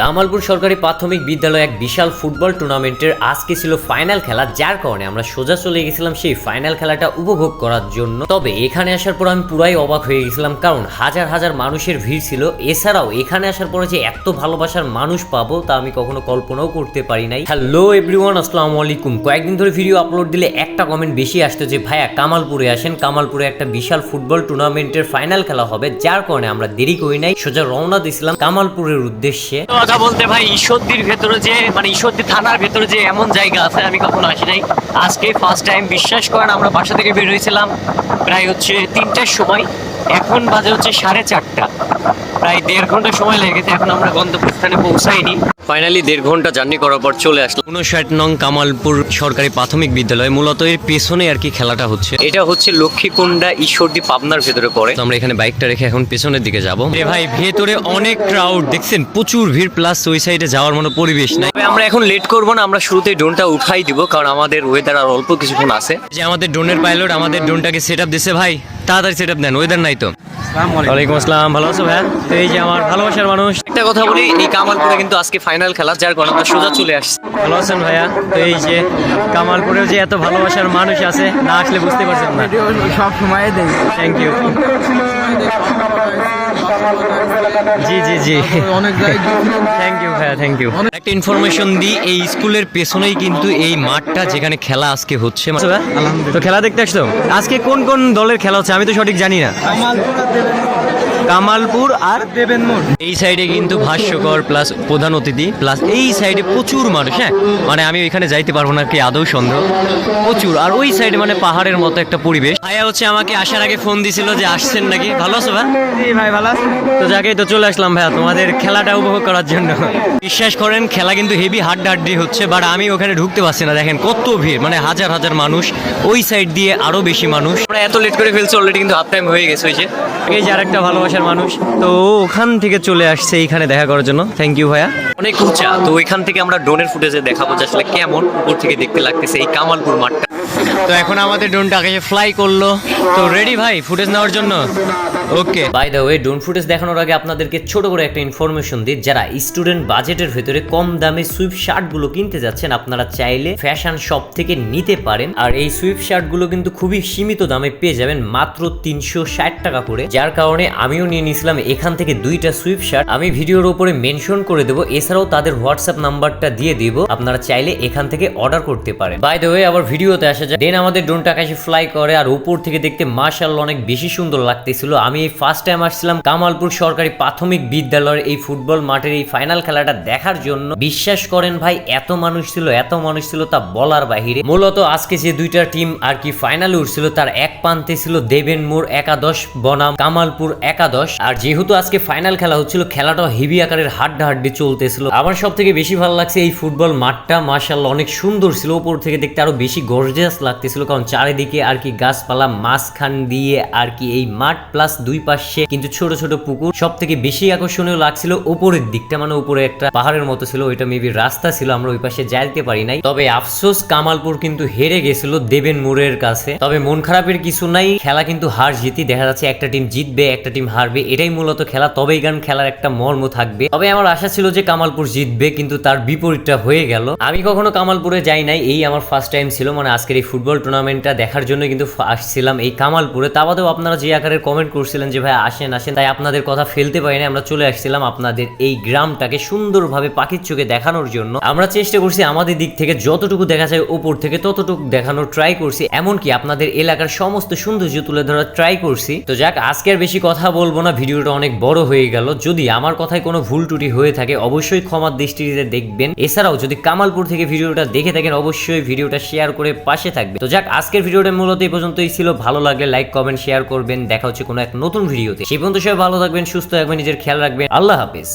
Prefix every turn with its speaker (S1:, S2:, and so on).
S1: কামালপুর সরকারি প্রাথমিক বিদ্যালয়ে এক বিশাল ফুটবল টুর্নামেন্টের আজকে ছিল ফাইনাল খেলা, যার কারণে আমরা সোজা চলে গেছিলাম সেই ফাইনাল খেলাটা উপভোগ করার জন্য। তবে এখানে আসার পর আমি পুরাই অবাক হয়ে গেছিলাম, কারণ হাজার হাজার মানুষের ভিড় ছিল। এছাড়াও এখানে আসার পরে যে এত ভালোবাসার মানুষ পাবো, তা আমি কখনো কল্পনাও করতে পারি নাই। হ্যালো এভরিওয়ান আসসালামু আলাইকুম। কয়েকদিন ধরে ভিডিও আপলোড দিলে একটা কমেন্ট বেশি আসতো যে, ভাইয়া, কামালপুরে আসেন। কামালপুরে একটা বিশাল ফুটবল টুর্নামেন্টের ফাইনাল খেলা হবে, যার কারণে আমরা দেরি করি নাই। সোজা রওনা দিয়েছিলাম কামালপুরের উদ্দেশ্যে।
S2: কথা বলতে ভাই, ঈশ্বরদীর ভেতরে যে মানে ঈশ্বরদী থানার ভেতরে যে এমন জায়গা আছে, আমি কখনো আসি নাই। আজকে ফার্স্ট টাইম বিশ্বাস করেন, আমরা বাসা থেকে বের হয়েছিলাম প্রায় হচ্ছে তিনটার সময়। এখন বাজে হচ্ছে সাড়ে চারটা। প্রায় দেড় ঘণ্টা সময় লেগেছে এখন আমরা গন্তব্যস্থানে পৌঁছাইনি। ফাইনালি দেড় ঘণ্টা জার্নি করার পর চলে আসলাম।
S1: উনষাট নং কামালপুর সরকারি প্রাথমিক বিদ্যালয় মূলত এর পেছনে আর কি খেলাটা হচ্ছে।
S2: এটা হচ্ছে লক্ষ্মীকুণ্ডা ঈশ্বরদী পাবনার ভেতরে পড়ে।
S1: তো আমরা এখানে বাইকটা রেখে এখন পেছনের দিকে যাব। এ ভাই ভেতরে অনেক ক্রাউড দেখছেন? প্রচুর ভিড় প্লাস ওই সাইডে যাওয়ার মতো পরিবেশ নাই।
S2: আমরা এখন লেট করব না আমরা শুরুতে ড্রোনটা উঠাই দিব কারণ আমাদের ওয়েদার আর অল্প কিছুক্ষণ আছে।
S1: যে আমাদের ড্রোনের পাইলট আমাদের ড্রোনটাকে সেট আপ দিছে ভাই। তাড়াতাড়ি সেট আপ দেন ওয়েদার নাই তো। ওয়ালাইকুম আসসালাম ভালো আছো ভাই এই যে আমার ভালোবাসার মানুষ।
S2: একটা কথা বলি এই কামালপুরে কিন্তু আজকে ফাইনাল খেলা যার কারণে আমরা সোজা চলে আসছি।
S1: ভালো আছেন ভাইয়া? তো এই যে কামালপুরেও যে এত ভালোবাসার মানুষ আছে না আসলে বুঝতে পারছেন না।
S3: সব সময় দেই।
S1: Thank you ji ji ji.
S3: অনেক
S1: থ্যাংক ইউ ভাইয়া থ্যাংক ইউ একটা ইনফরমেশন দিই এই স্কুলের পেছনেই কিন্তু এই মাঠটা যেখানে খেলা আজকে হচ্ছে। তো খেলা দেখতে আসতো আজকে কোন কোন দলের খেলা হচ্ছে? আমি তো সঠিক জানি না। কামালপুর আর
S3: দেবেন মোট
S1: এই সাইডে কিন্তু ভাষ্যকর প্লাস প্রধান অতিথি প্লাস এই সাইডে প্রচুর মানুষ হ্যাঁ? মানে আমি ওইখানে যাইতে পারব না কি আদৌ সন্দেহ প্রচুর। আর ওই সাইডে মানে পাহাড়ের মতো একটা পরিবেশ। ভাইয়া হচ্ছে আমাকে আসার আগে ফোন দিছিল যে আসছেন নাকি। ভালো আছো ভাই?
S3: ভাই ভালো
S1: তো যাকেই তো চলে আসলাম ভাইয়া তোমাদের খেলাটা উপভোগ করার জন্য। বিশ্বাস করেন খেলা কিন্তু হেভি হাড্ডাহাড্ডি হচ্ছে বাট আমি ওখানে ঢুকতে পারছি না। দেখেন কত ভিড় মানে হাজার হাজার মানুষ ওই সাইড দিয়ে আরও বেশি মানুষ।
S2: আমরা এত লেট করে ফেলছি অলরেডি কিন্তু হাফ টাইম হয়ে গেছে ওই যে।
S1: এই যে আরেকটা ভালোবাসার মানুষ। তো ওখান থেকে চলে আসছে এইখানে দেখা করার জন্য। থ্যাংক ইউ ভাইয়া।
S2: অনেক উঁচা। তো এখান থেকে আমরা ড্রোনের ফুটেজে দেখাবো যে আসলে কেমন উপর থেকে দেখতে লাগতেছে এই কামালপুর মাঠটা।
S1: তো এখন আমাদের ড্রোনটা আকাশে ফ্লাই করল। তো রেডি ভাই ফুটেজ নেওয়ার জন্য? Okay by the way drone footage দেখানোর আগে আপনাদেরকে ছোট করে একটা ইনফরমেশন দিই। যারা স্টুডেন্ট বাজেটের ভেতরে কম দামে সুইপ শার্টগুলো কিনতে যাচ্ছেন, আপনারা চাইলে ফ্যাশন শপ থেকে নিতে পারেন। আর এই সুইপ শার্টগুলো কিন্তু খুবই সীমিত দামে পেয়ে যাবেন মাত্র তিনশো ষাট টাকা করে। যার কারণে আমিও নিয়ে নিয়েছিলাম এখান থেকে দুইটা সুইপ শার্ট আমি ভিডিওর উপরে মেনশন করে দেবো, এছাড়াও তাদের হোয়াটসঅ্যাপ নাম্বারটা দিয়ে দিব। আপনারা চাইলে এখান থেকে অর্ডার করতে পারেন। বাই দ্য ওয়ে আবার ভিডিওতে আসা যায় দেন আমাদের ড্রোনটা আকাশে ফ্লাই করে, আর উপর থেকে দেখতে মার্শাল অনেক বেশি সুন্দর লাগতেছিল। আমি এই ফার্স্ট টাইম আসছিলাম কামালপুর সরকারি প্রাথমিক বিদ্যালয়ের এই ফুটবল মাঠের এই ফাইনাল খেলাটা দেখার জন্য। বিশ্বাস করেন ভাই, এত মানুষ ছিল, এত মানুষ ছিল তা বলার বাহিরে। মূলত আজকে যে দুইটা টিম আর কি ফাইনালে উঠছিল, তার এক প্রান্তে ছিল দেবেন মোর একাদশ, বনাম কামালপুর একাদশ। আর যেহেতু আজকে ফাইনাল খেলা হচ্ছিল, খেলাটা হেভি আকারের হাড্ডা হাড্ডি চলতেছিল। আমার সব থেকে বেশি ভালো লাগছে এই ফুটবল মাঠটা মার্শাল্লাহ অনেক সুন্দর ছিল। উপর থেকে দেখতে আরও বেশি গর্জিয়াস লাগতেছিল, কারণ চারিদিকে আর কি গাছপালা মাঝখান দিয়ে আর কি এই মাঠ প্লাস দুই পাশে কিন্তু ছোট ছোট পুকুর। সব থেকে বেশি আকর্ষণীয় লাগছিল উপরের দিকটা মানে উপরে একটা পাহাড়ের মতো ছিল, ওইটা মেবি রাস্তা ছিল, আমরা ওই পাশে যাইতে পারি নাই। তবে আফসোস, কামালপুর কিন্তু হেরে গেছিল দেবেন মোড়ের কাছে। তবে মন খারাপের কিছু নাই, খেলা কিন্তু হার জিতি, দেখা যাচ্ছে একটা টিম জিতবে, একটা টিম হারবে, এটাই মূলত খেলা। তবেই গান খেলার একটা মর্ম থাকবে। তবে আমার আশা ছিল যে কামালপুর জিতবে, কিন্তু তার বিপরীতটা হয়ে গেল। আমি কখনো কামালপুরে যাই নাই, এই আমার ফার্স্ট টাইম ছিল মানে আজকের এই ফুটবল টুর্নামেন্টটা দেখার জন্য কিন্তু আসছিলাম। এই কামালপুরে তা বাদেও আপনারা যে আকারের কমেন্ট করছিলেন যে ভাই আসেন আসেন। তাই আপনাদের কথা ফেলতে পারি না আমরা চলে আসছিলাম আপনাদের এই গ্রামটাকে সুন্দরভাবে পাখির চোখে দেখানোর জন্য। আমরা চেষ্টা করছি আমাদের দিক থেকে যতটুকু দেখা যায় উপর থেকে ততটুকু দেখানোর ট্রাই করছি। এমনকি আপনাদের এলাকার সমস্ত সৌন্দর্য তুলে ধরার ট্রাই করছি। তো যাক, আজকে আর বেশি কথা বলব না, ভিডিওটা অনেক বড় হয়ে গেল। যদি আমার কথায় কোনো ভুল ত্রুটি হয়ে থাকে, অবশ্যই ক্ষমার দৃষ্টিতে দেখবেন। এছাড়াও যদি কামালপুর থেকে ভিডিওটা দেখে থাকেন, অবশ্যই ভিডিওটা শেয়ার করে পাশে থাকবে। তো যাক, আজকের ভিডিওটা মূলত এই পর্যন্তই ছিল। ভালো লাগলে লাইক কমেন্ট শেয়ার করবেন। দেখা হচ্ছে কোনো এক নতুন ভিডিওতে সেই পর্যন্ত সবাই ভালো থাকবেন, সুস্থ থাকবেন, নিজের খেয়াল রাখবেন। আল্লাহ হাফিজ।